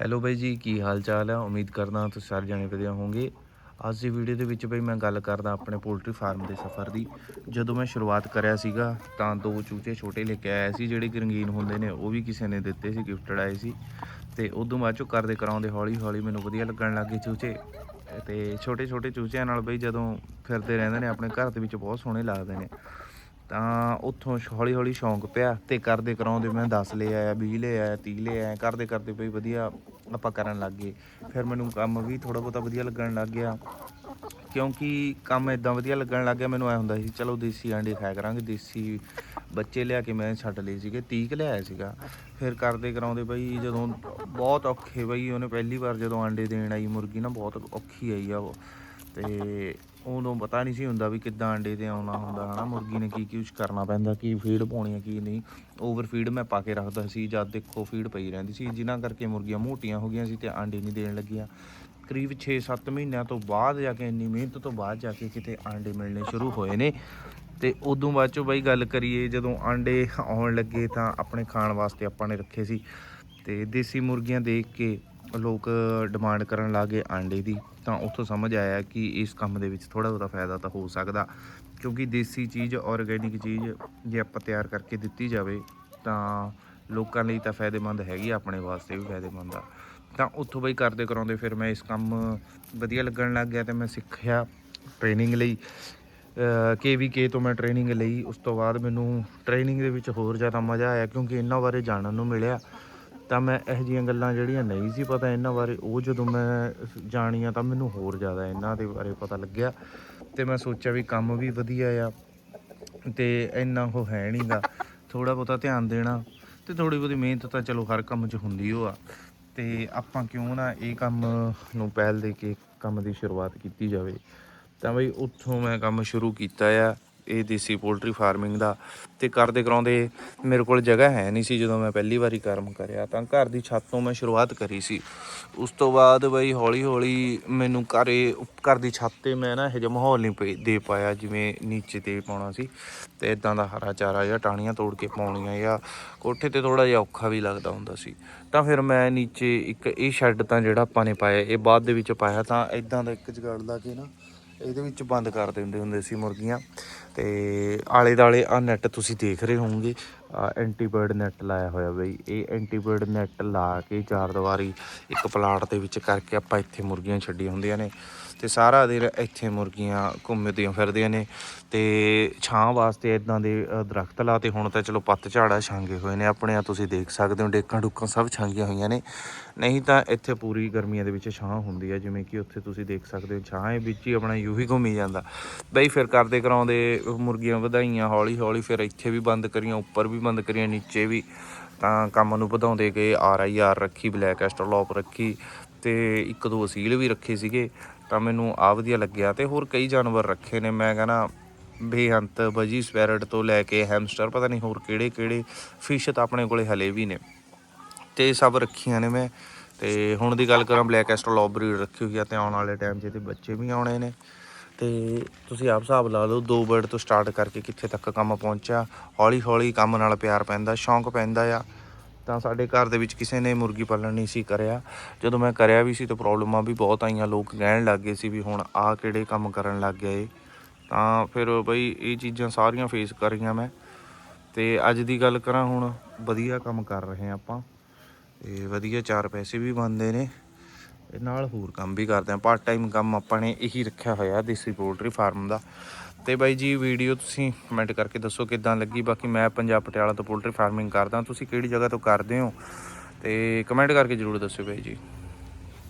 Hello ਬਾਈ ਜੀ, ਕੀ ਹਾਲ ਚਾਲ ਹੈ ਉਮੀਦ ਕਰਦਾ ਤੁਸੀਂ ਸਾਰੇ ਜਾਣੇ ਵਧੀਆ ਹੋਵੋਗੇ। ਅੱਜ ਦੀ ਵੀਡੀਓ ਦੇ ਵਿੱਚ ਬਈ ਮੈਂ ਗੱਲ ਕਰਦਾ ਆਪਣੇ ਪੋਲਟਰੀ ਫਾਰਮ ਦੇ ਸਫ਼ਰ ਦੀ। ਜਦੋਂ ਮੈਂ ਸ਼ੁਰੂਆਤ ਕਰਿਆ ਸੀਗਾ, ਤਾਂ ਦੋ ਚੂਚੇ ਛੋਟੇ ਲੈ ਕੇ ਆਇਆ ਸੀ, ਜਿਹੜੇ ਕਿ ਰੰਗੀਨ ਹੁੰਦੇ ਨੇ, ਉਹ ਵੀ ਕਿਸੇ ਨੇ ਦਿੱਤੇ ਸੀ ਗਿਫਟਡ ਆਏ ਸੀ। ਤੇ ਉਦੋਂ ਬਾਅਦ ਚੋਂ ਕਰਦੇ ਕਰਾਉਂਦੇ ਹੌਲੀ ਹੌਲੀ ਮੈਨੂੰ ਵਧੀਆ ਲੱਗਣ ਲੱਗੇ ਚੂਚੇ। ਤੇ ਛੋਟੇ ਛੋਟੇ ਚੂਚਿਆਂ ਨਾਲ ਬਈ ਜਦੋਂ ਫਿਰਦੇ ਰਹਿੰਦੇ ਨੇ, ਆਪਣੇ ਘਰ ਦੇ ਵਿੱਚ ਬਹੁਤ ਸੋਹਣੇ ਲੱਗਦੇ ਨੇ। ਤਾਂ ਉੱਥੋਂ ਹੌਲੀ ਹੌਲੀ ਸ਼ੌਂਕ ਪਿਆ ਤੇ ਕਰਦੇ ਕਰਾਉਂਦੇ ਮੈਂ 10 ਲੈ ਆਇਆ 20 ਲੈ ਆਇਆ 30 ਲੈ ਆਇਆ, ਕਰਦੇ ਕਰਦੇ ਬਈ ਵਧੀਆ ਆਪਾਂ ਕਰਨ ਲੱਗ ਗਏ। ਫਿਰ ਮੈਨੂੰ ਕੰਮ ਵੀ ਥੋੜਾ ਬਹੁਤਾ ਵਧੀਆ ਲੱਗਣ ਲੱਗ ਗਿਆ। ਕਿਉਂਕਿ ਕੰਮ ਇਦਾਂ ਵਧੀਆ ਲੱਗਣ ਲੱਗ ਗਿਆ, ਮੈਨੂੰ ਐ ਹੁੰਦਾ ਸੀ, ਚਲੋ ਦੇਸੀ ਆਂਡੇ ਖਾਇਆ ਕਰਾਂਗੇ, ਦੇਸੀ ਬੱਚੇ ਲਿਆ ਕੇ ਮੈਂ ਛੱਡ ਲਈ ਸੀਗੇ 30 ਕੁ ਲਿਆਇਆ ਸੀਗਾ। ਫਿਰ ਕਰਦੇ ਕਰਾਉਂਦੇ ਬਈ ਜਦੋਂ ਬਹੁਤ ਔਖੇ ਬਈ, ਉਹਨੇ ਪਹਿਲੀ ਵਾਰ ਜਦੋਂ ਆਂਡੇ ਦੇਣ ਆਈ, ਮੁਰਗੀ ਨਾ ਬਹੁਤ ਔਖੀ ਆਈ ਆ ਉਹ। ਤੇ ਉਦੋਂ ਪਤਾ ਨਹੀਂ ਸੀ ਹੁੰਦਾ ਵੀ ਕਿੱਦਾਂ ਅੰਡੇ ਤੇ ਆਉਣਾ ਹੁੰਦਾ, ਹਨਾ? ਮੁਰਗੀ ਨੇ ਕੀ ਕੀ ਕੁਛ ਕਰਨਾ ਪੈਂਦਾ, ਕੀ ਫੀਡ ਪਾਉਣੀ ਹੈ ਕੀ ਨਹੀਂ। ਓਵਰ ਫੀਡ ਮੈਂ ਪਾ ਕੇ ਰੱਖਦਾ ਸੀ, ਜਦ ਦੇਖੋ ਫੀਡ ਪਈ ਰਹਿੰਦੀ ਸੀ। ਜਿਨ੍ਹਾਂ ਕਰਕੇ ਮੁਰਗੀਆਂ ਮੋਟੀਆਂ ਹੋ ਗਈਆਂ ਸੀ ਤੇ ਆਂਡੇ ਨਹੀਂ ਦੇਣ ਲੱਗੀਆਂ। ਕਰੀਬ 6-7 ਮਹੀਨਿਆਂ ਤੋਂ ਬਾਅਦ ਜਾ ਕੇ, ਇੰਨੀ ਮਿਹਨਤ ਤੋਂ ਬਾਅਦ ਜਾ ਕੇ ਕਿਤੇ ਆਂਡੇ ਮਿਲਣੇ ਸ਼ੁਰੂ ਹੋਏ ਨੇ। ਤੇ ਉਦੋਂ ਬਾਅਦ ਚੋਂ ਬਾਈ ਗੱਲ ਕਰੀਏ, ਜਦੋਂ ਆਂਡੇ ਆਉਣ ਲੱਗੇ ਤਾਂ ਆਪਣੇ ਖਾਣ ਵਾਸਤੇ ਆਪਾਂ ਨੇ ਰੱਖੇ ਸੀ। ਤੇ ਦੇਸੀ ਮੁਰਗੀਆਂ ਦੇਖ ਕੇ ਲੋਕ ਡਿਮਾਂਡ ਕਰਨ ਲੱਗੇ ਆਂਡੇ ਦੀ ਤਾਂ ਉੱਥੋਂ ਸਮਝ ਆਇਆ ਕਿ ਇਸ ਕੰਮ ਦੇ ਵਿੱਚ ਥੋੜਾ ਬਹੁਤਾ ਫਾਇਦਾ ਤਾਂ ਹੋ ਸਕਦਾ। ਕਿਉਂਕਿ ਦੇਸੀ ਚੀਜ਼ ਆਰਗੇਨਿਕ ਚੀਜ਼ ਜੇ ਆਪਾਂ ਤਿਆਰ ਕਰਕੇ ਦਿੱਤੀ ਜਾਵੇ ਤਾਂ ਲੋਕਾਂ ਲਈ ਤਾਂ ਫਾਇਦੇਮੰਦ ਹੈਗੀ ਆ, ਆਪਣੇ ਵਾਸਤੇ ਵੀ ਫਾਇਦੇਮੰਦ ਆ। ਤਾਂ ਉੱਥੋਂ ਬਈ ਕਰਦੇ ਕਰਾਉਂਦੇ ਫਿਰ ਮੈਂ ਇਸ ਕੰਮ ਵਧੀਆ ਲੱਗਣ ਲੱਗ ਗਿਆ ਤੇ ਮੈਂ ਸਿੱਖਿਆ ਟ੍ਰੇਨਿੰਗ ਲਈ। ਕੇ ਤੋਂ ਮੈਂ ਟ੍ਰੇਨਿੰਗ ਲਈ ਉਸ ਤੋਂ ਬਾਅਦ ਮੈਨੂੰ ਟ੍ਰੇਨਿੰਗ ਦੇ ਵਿੱਚ ਹੋਰ ਜ਼ਿਆਦਾ ਮਜ਼ਾ ਆਇਆ ਕਿਉਂਕਿ ਇਹਨਾਂ ਬਾਰੇ ਜਾਣਨ ਨੂੰ ਮਿਲਿਆ। ਤਾਂ ਮੈਂ ਇਹੋ ਜਿਹੀਆਂ ਗੱਲਾਂ ਜਿਹੜੀਆਂ ਨਹੀਂ ਸੀ ਪਤਾ ਇਹਨਾਂ ਬਾਰੇ, ਉਹ ਜਦੋਂ ਮੈਂ ਜਾਣੀਆਂ ਤਾਂ ਮੈਨੂੰ ਹੋਰ ਜ਼ਿਆਦਾ ਇਹਨਾਂ ਦੇ ਬਾਰੇ ਪਤਾ ਲੱਗਿਆ ਤੇ ਮੈਂ ਸੋਚਿਆ ਵੀ ਕੰਮ ਵੀ ਵਧੀਆ ਆ ਤੇ ਇੰਨਾ ਉਹ ਹੈ ਨਹੀਂਗਾ ਥੋੜਾ ਬਹੁਤਾ ਧਿਆਨ ਦੇਣਾ ਤੇ ਥੋੜੀ ਬਹੁਤੀ ਮਿਹਨਤ ਤਾਂ ਚਲੋ ਹਰ ਕੰਮ 'ਚ ਹੁੰਦੀ ਓ ਆ। ਤੇ ਆਪਾਂ ਕਿਉਂ ਨਾ ਇਹ ਕੰਮ ਨੂੰ ਪਹਿਲ ਦੇ ਕੇ ਕੰਮ ਦੀ ਸ਼ੁਰੂਆਤ ਕੀਤੀ ਜਾਵੇ। ਤਾਂ ਬਈ ਉੱਥੋਂ ਮੈਂ ਕੰਮ ਸ਼ੁਰੂ ਕੀਤਾ ਆ। ਇਹ ਦੇਸੀ ਪੋਲਟਰੀ ਫਾਰਮਿੰਗ ਦਾ ਤੇ ਕਰਦੇ ਕਰਾਉਂਦੇ ਮੇਰੇ ਕੋਲ ਜਗ੍ਹਾ ਹੈ ਨਹੀਂ ਸੀ ਜਦੋਂ ਮੈਂ ਪਹਿਲੀ ਵਾਰੀ ਕਰਮ ਕਰਿਆ, ਤਾਂ ਘਰ ਦੀ ਛੱਤ ਤੋਂ ਮੈਂ ਸ਼ੁਰੂਆਤ ਕਰੀ ਸੀ। ਉਸ ਤੋਂ ਬਾਅਦ ਬਈ ਹੌਲੀ ਹੌਲੀ ਮੈਨੂੰ ਘਰੇ, ਘਰ ਦੀ ਛੱਤ ਤੇ ਮੈਂ ਨਾ ਇਹੋ ਜਿਹਾ ਮਾਹੌਲ ਨਹੀਂ ਪਈ- ਦੇ ਪਾਇਆ ਜਿਵੇਂ ਨੀਚੇ ਤੇ ਪਾਉਣਾ ਸੀ ਤੇ ਇਦਾਂ ਦਾ ਹਰਾ ਚਾਰਾ ਜਾਂ ਟਾਹਣੀਆਂ ਤੋੜ ਕੇ ਪਾਉਣੀਆਂ ਜਾਂ ਕੋਠੇ ਤੇ ਥੋੜਾ ਜਿਹਾ ਔਖਾ ਵੀ ਲੱਗਦਾ ਹੁੰਦਾ ਸੀ। ਤਾਂ ਫਿਰ ਮੈਂ ਨੀਚੇ ਇੱਕ ਇਹ ਸ਼ੈੱਡ ਤਾਂ ਜਿਹੜਾ ਆਪਾਂ ਨੇ ਪਾਇਆ, ਇਹ ਬਾਅਦ ਦੇ ਵਿੱਚ ਪਾਇਆ ਤਾਂ ਇਦਾਂ ਦਾ ਇੱਕ ਜਗਾੜ ਲਾ ਕੇ ਨਾ ਇਹਦੇ ਵਿੱਚ ਬੰਦ ਕਰ ਦਿੰਦੇ ਹੁੰਦੇ ਸੀ ਮੁਰਗੀਆਂ। ਤੇ ਆਲੇ ਦਾਲੇ ਆ ਨੈਟ ਤੁਸੀਂ ਦੇਖ ਰਹੇ ਹੋਵੋਗੇ। ਐਂਟੀਬਰਡ ਨੈਟ ਲਾਇਆ ਹੋਇਆ ਬਈ। ਇਹ ਐਂਟੀਬਰਡ ਨੈਟ ਲਾ ਕੇ ਚਾਰ ਦੀਵਾਰੀ ਇੱਕ ਪਲਾਟ ਦੇ ਵਿੱਚ ਕਰਕੇ ਆਪਾਂ ਇੱਥੇ ਮੁਰਗੀਆਂ ਛੱਡੀਆਂ ਹੁੰਦੀਆਂ ਨੇ ਤੇ ਸਾਰਾ ਦਿਨ ਇੱਥੇ ਮੁਰਗੀਆਂ ਘੁੰਮਦੀਆਂ ਫਿਰਦੀਆਂ ਨੇ ਤੇ ਛਾਂ ਵਾਸਤੇ ਇਦਾਂ ਦੇ ਅ, ਦਰਖਤ ਲਾਤੇ ਹੁਣ ਤਾਂ ਚਲੋ ਪੱਤ ਝਾੜਾ ਛਾਂਗੇ ਹੋਏ ਨੇ ਆਪਣੇ ਆ ਤੁਸੀਂ ਦੇਖ ਸਕਦੇ ਹੋ ਡੇਕਾਂ ਡੁੱਕਾਂ ਸਭ ਛਾਂਗੀਆਂ ਹੋਈਆਂ ਨੇ। ਨਹੀਂ ਤਾਂ ਇੱਥੇ ਪੂਰੀ ਗਰਮੀਆਂ ਦੇ ਵਿੱਚ ਛਾਂ ਹੁੰਦੀ ਹੈ ਜਿਵੇਂ ਕਿ ਉੱਥੇ ਤੁਸੀਂ ਦੇਖ ਸਕਦੇ ਹੋ ਛਾਂ ਹੈ ਵਿੱਚ ਹੀ ਆਪਣਾ ਯੂ ਹੀ ਘੁੰਮੀ ਜਾਂਦਾ। ਬਈ ਫਿਰ ਕਰਦੇ ਕਰਾਉਂਦੇ ਮੁਰਗੀਆਂ ਵਧਾਈਆਂ ਹੌਲੀ ਹੌਲੀ ਫਿਰ ਇੱਥੇ ਵੀ ਬੰਦ ਕਰੀਆਂ ਉੱਪਰ ਵੀ ਬੰਦ ਕਰੀਆਂ ਨੀਚੇ ਵੀ, ਤਾਂ ਕੰਮ ਨੂੰ ਵਧਾਉਂਦੇ ਗਏ, ਆਰ ਆਈ ਆਰ ਰੱਖੀ, ਬਲੈਕ ਐਸਟਰਲੋਪ ਰੱਖੀ, ਤੇ ਇੱਕ ਦੋ ਅਸੀਲ ਵੀ ਰੱਖੇ ਸੀਗੇ, ਤਾਂ ਮੈਨੂੰ ਆ ਵਧੀਆ ਲੱਗਿਆ, ਤੇ ਹੋਰ ਕਈ ਜਾਨਵਰ ਰੱਖੇ ਨੇ, ਮੈਂ ਕਹਿੰਦਾ ਬੇਅੰਤ ਬਜੀ ਸਪੈਰਟ ਤੋਂ ਲੈ ਕੇ ਹੈਮਸਟਰ, ਪਤਾ ਨਹੀਂ ਹੋਰ ਕਿਹੜੇ ਕਿਹੜੇ, ਫਿਸ਼ ਤਾਂ ਆਪਣੇ ਕੋਲੇ ਹਲੇ ਵੀ ਨੇ, ਤੇ ਇਹ ਸਭ ਰੱਖੀਆਂ ਨੇ ਮੈਂ, ਤੇ ਹੁਣ ਦੀ ਗੱਲ ਕਰਾਂ, ਬਲੈਕ ਐਸਟਰਲੋਪ ਬਰੀਡ ਰੱਖੀ ਹੋਈ ਆ, ਤੇ ਆਉਣ ਵਾਲੇ ਟਾਈਮ 'ਚ ਇਹਦੇ ਬੱਚੇ ਵੀ ਆਉਣੇ ਨੇ ਤੇ ਤੁਸੀਂ ਆਪ ਹਿਸਾਬ ਲਾ ਲਓ, ਦੋ ਵਰਡ ਤੋਂ ਸਟਾਰਟ ਕਰਕੇ ਕਿੱਥੇ ਤੱਕ ਕੰਮ ਪਹੁੰਚਿਆ। ਹੌਲੀ ਹੌਲੀ ਕੰਮ ਨਾਲ ਪਿਆਰ ਪੈਂਦਾ, ਸ਼ੌਂਕ ਪੈਂਦਾ ਆ। ਤਾਂ ਸਾਡੇ ਘਰ ਦੇ ਵਿੱਚ ਕਿਸੇ ਨੇ ਮੁਰਗੀ ਪਾਲਣ ਨਹੀਂ ਸੀ ਕਰਿਆ। ਜਦੋਂ ਮੈਂ ਕਰਿਆ ਵੀ ਸੀ ਤਾਂ ਪ੍ਰੋਬਲਮਾਂ ਵੀ ਬਹੁਤ ਆਈਆਂ, ਲੋਕ ਕਹਿਣ ਲੱਗ ਗਏ ਸੀ ਵੀ ਹੁਣ ਆਹ ਕਿਹੜੇ ਕੰਮ ਕਰਨ ਲੱਗ ਗਏ ਤਾਂ ਫਿਰ ਬਈ ਇਹ ਚੀਜ਼ਾਂ ਸਾਰੀਆਂ ਫੇਸ ਕਰੀਆਂ ਮੈਂ। ਤੇ ਅੱਜ ਦੀ ਗੱਲ ਕਰਾਂ ਹੁਣ, ਵਧੀਆ ਕੰਮ ਕਰ ਰਹੇ ਹਾਂ ਆਪਾਂ। ਤੇ ਵਧੀਆ ਚਾਰ ਪੈਸੇ ਵੀ ਬਣਦੇ ਨੇ। ਇਹ ਨਾਲ ਹੋਰ ਕੰਮ ਵੀ ਕਰਦੇ ਆ ਪਾਰਟ ਟਾਈਮ ਕੰਮ ਆਪਾਂ ਨੇ ਇਹੀ ਰੱਖਿਆ ਹੋਇਆ ਦੇਸੀ ਪੋਲਟਰੀ ਫਾਰਮ ਦਾ। ਤੇ ਬਾਈ ਜੀ ਵੀਡੀਓ ਤੁਸੀਂ ਕਮੈਂਟ ਕਰਕੇ ਦੱਸੋ ਕਿੱਦਾਂ ਲੱਗੀ। ਬਾਕੀ ਮੈਂ ਪੰਜਾਬ ਪਟਿਆਲਾ ਤੋਂ ਪੋਲਟਰੀ ਫਾਰਮਿੰਗ ਕਰਦਾ। ਤੁਸੀਂ ਕਿਹੜੀ ਜਗ੍ਹਾ ਤੋਂ ਕਰਦੇ ਹੋ? ਤੇ ਕਮੈਂਟ ਕਰਕੇ ਜਰੂਰ ਦੱਸਿਓ ਬਾਈ ਜੀ।